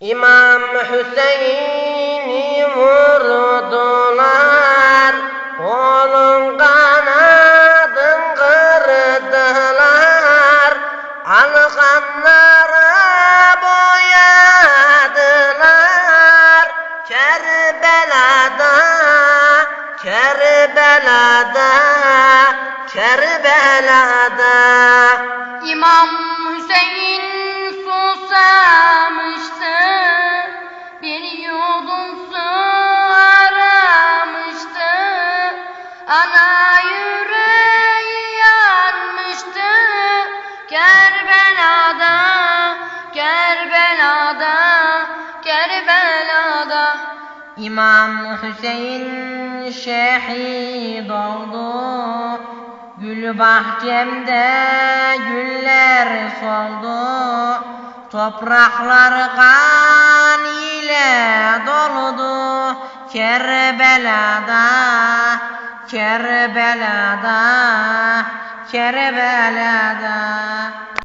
İmam Hüseyin'i vurdular, kolun kanadın kırdılar, alkanlara boyadılar. Kerbela'da, Kerbela'da, Kerbela'da. İmam Hüseyin susamıştı, Ana yüreği yanmıştı, Kerbela'da, Kerbela'da, Kerbela'da. İmam Hüseyin şehit oldu. Gül bahçemde güller soldu. Topraklar kan ile doldu. Kerbela'da Kerbela'da Kerbela'da